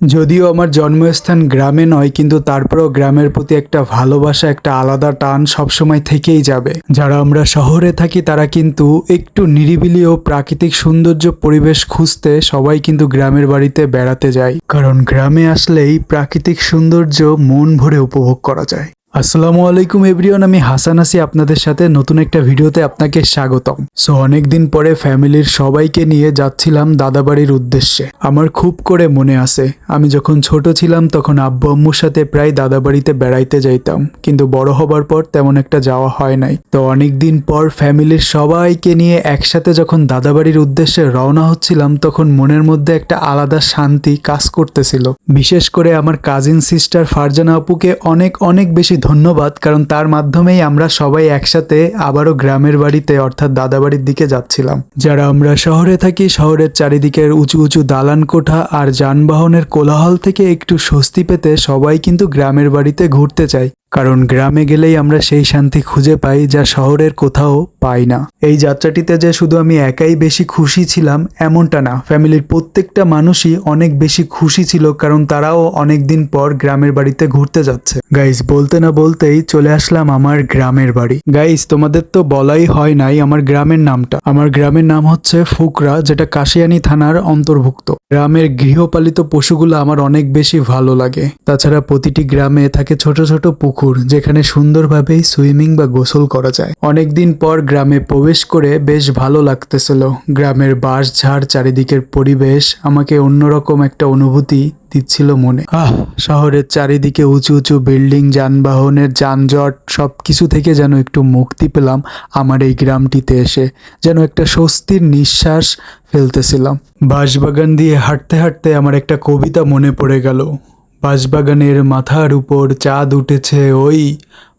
যদিও আমার জন্মস্থান গ্রামে নয়, কিন্তু তারপরেও গ্রামের প্রতি একটা ভালোবাসা, একটা আলাদা টান সবসময় থেকেই যাবে। যারা আমরা শহরে থাকি, তারা কিন্তু একটু নিরিবিলি ও প্রাকৃতিক সৌন্দর্য পরিবেশ খুঁজতে সবাই কিন্তু গ্রামের বাড়িতে বেড়াতে যায়। কারণ গ্রামে আসলেই প্রাকৃতিক সৌন্দর্য মন ভরে উপভোগ করা যায়। আসসালামু আলাইকুম এভরিওয়ান, আমি হাসান আছি আপনাদের সাথে নতুন একটা ভিডিওতে আপনাকে স্বাগতম। সো, অনেকদিন পরে ফ্যামিলির সবাইকে নিয়ে যাচ্ছিলাম দাদাবাড়ির উদ্দেশ্যে। আমার খুব করে মনে আছে, আমি যখন ছোট ছিলাম তখন আব্বু আম্মুর সাথে প্রায় দাদাবাড়িতে বেড়াইতে যাইতাম, কিন্তু বড় হবার পর তেমন একটা যাওয়া হয় নাই। তো, অনেকদিন পর ফ্যামিলির সবাইকে নিয়ে একসাথে যখন দাদাবাড়ির উদ্দেশ্যে রওনা হচ্ছিলাম, তখন মনের মধ্যে একটা আলাদা শান্তি কাজ করতেছিল। বিশেষ করে আমার কাজিন সিস্টার ফারজানা আপুকে অনেক অনেক বেশি ধন্যবাদ, কারণ তার মাধ্যমেই আমরা সবাই একসাথে আবারও গ্রামের বাড়িতে, অর্থাৎ দাদাবাড়ির দিকে যাচ্ছিলাম। যারা আমরা শহরে থাকি, শহরের চারিদিকের উঁচু উঁচু দালান কোঠা আর যানবাহনের কোলাহল থেকে একটু স্বস্তি পেতে সবাই কিন্তু গ্রামের বাড়িতে ঘুরতে চায়। কারণ গ্রামে গেলেই আমরা সেই শান্তি খুঁজে পাই যা শহরের কোথাও পাই না। এই যাত্রাটিতে যে শুধু আমি একাই বেশি খুশি ছিলাম, এমনটা না। ফ্যামিলির প্রত্যেকটা মানুষই অনেক বেশি খুশি ছিল কারণ তারাও অনেক দিন পর গ্রামের বাড়িতে ঘুরতে যাচ্ছে। গাইস, বলতে না বলতেই চলে আসলাম আমার গ্রামের বাড়ি। গাইস, তোমাদের তো বলাই হয় নাই আমার গ্রামের নামটা। আমার গ্রামের নাম হচ্ছে ফুকরা, যেটা কাশিয়ানি থানার অন্তর্ভুক্ত। গ্রামের গৃহপালিত পশুগুলো আমার অনেক বেশি ভালো লাগে। তাছাড়া প্রতিটি গ্রামে থাকে ছোট ছোট পুকুর যেখানে সুন্দরভাবেই সুইমিং বা গোসল করা যায়। অনেকদিন পর গ্রামে প্রবেশ করে বেশ ভালো লাগতেছিল। গ্রামের বাঁশ ঝাড় চারিদিকের পরিবেশ আমাকে অন্যরকম একটা অনুভূতি দিচ্ছিল মনে। আহ, শহরের চারিদিকে উঁচু উঁচু বিল্ডিং, যানবাহনের যানজট সব কিছু থেকে যেন একটু মুক্তি পেলাম আমার এই গ্রামটিতে এসে। যেন একটা স্বস্তির নিঃশ্বাস ফেলতেছিলাম। বাঁশবাগান দিয়ে হাঁটতে হাঁটতে আমার একটা কবিতা মনে পড়ে গেল। বাঁশবাগানের মাথার উপর চাঁদ উঠেছে ওই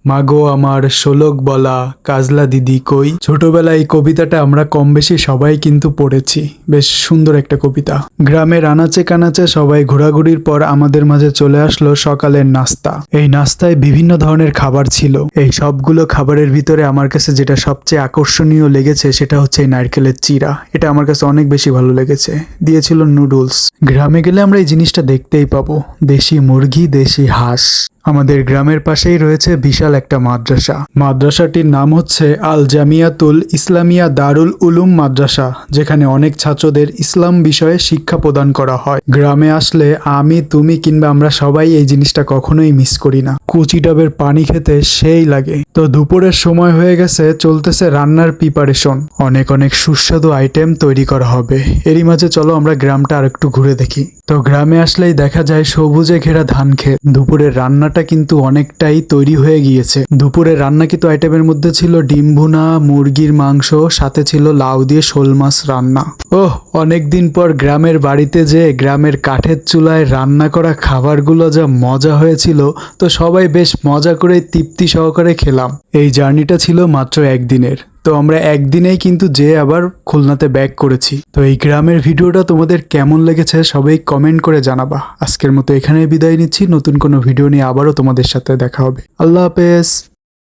মাগো আমার শোলক বলা কাজলা দিদি কই? ছোটবেলায় এই কবিতাটা আমরা কম বেশি সবাই কিন্তু পড়েছি। বেশ সুন্দর একটা কবিতা। গ্রামের আনাচে কানাচে সবাই ঘোরাঘুরির পর আমাদের মাঝে চলে আসলো সকালের নাস্তা। এই নাস্তায় বিভিন্ন ধরনের খাবার ছিল। এই সবগুলো খাবারের ভিতরে আমার কাছে যেটা সবচেয়ে আকর্ষণীয় লেগেছে সেটা হচ্ছে এই নারকেলের চিরা এটা আমার কাছে অনেক বেশি ভালো লেগেছে। দিয়েছিল নুডলস। গ্রামে গেলে আমরা এই জিনিসটা দেখতেই পাবো। দেশি মুরগি, দেশি হাঁস। আমাদের গ্রামের পাশেই রয়েছে বিশাল একটা মাদ্রাসা। মাদ্রাসাটির নাম হচ্ছে আল জামিয়াতুল ইসলামিয়া দারুল উলুম মাদ্রাসা, যেখানে অনেক ছাত্রদের ইসলাম বিষয়ে শিক্ষা প্রদান করা হয়। গ্রামে আসলে আমি, তুমি কিংবা আমরা সবাই এই জিনিসটা কখনোই মিস করি না। কুচি ডাবের পানি খেতে সেই লাগে। তো দুপুরের সময় হয়ে গেছে, চলতেছে রান্নার প্রিপারেশন অনেক অনেক সুস্বাদু আইটেম তৈরি করা হবে। এরই মাঝে চলো আমরা গ্রামটা আর একটু ঘুরে দেখি। তো গ্রামে আসলেই দেখা যায় সবুজে ঘেরা ধান ক্ষেত। দুপুরের রান্নাটা কিন্তু অনেকটাই তৈরি হয়ে গিয়েছে। দুপুরের রান্নাকৃত আইটেমের মধ্যে ছিল ডিম ভুনা, মুরগির মাংস, সাথে ছিল লাউ দিয়ে শোল মাছ রান্না। ওহ, অনেকদিন পর গ্রামের বাড়িতে যে গ্রামের কাঠের চুলায় রান্না করা খাবারগুলো যা মজা হয়েছিল, তো সবাই বেশ মজা করে তৃপ্তি সহকারে খেলাম। এই জার্নিটা ছিল মাত্র একদিনের। তো আমরা একদিনেই কিন্তু যে আবার খুলনাতে ব্যাক করেছি। তো এই গ্রামের ভিডিওটা তোমাদের কেমন লেগেছে সবাই কমেন্ট করে জানাবা। আজকের মতো এখানেই বিদায় নিচ্ছি। নতুন কোনো ভিডিও নিয়ে আবারও তোমাদের সাথে দেখা হবে। আল্লাহ হাফেজ।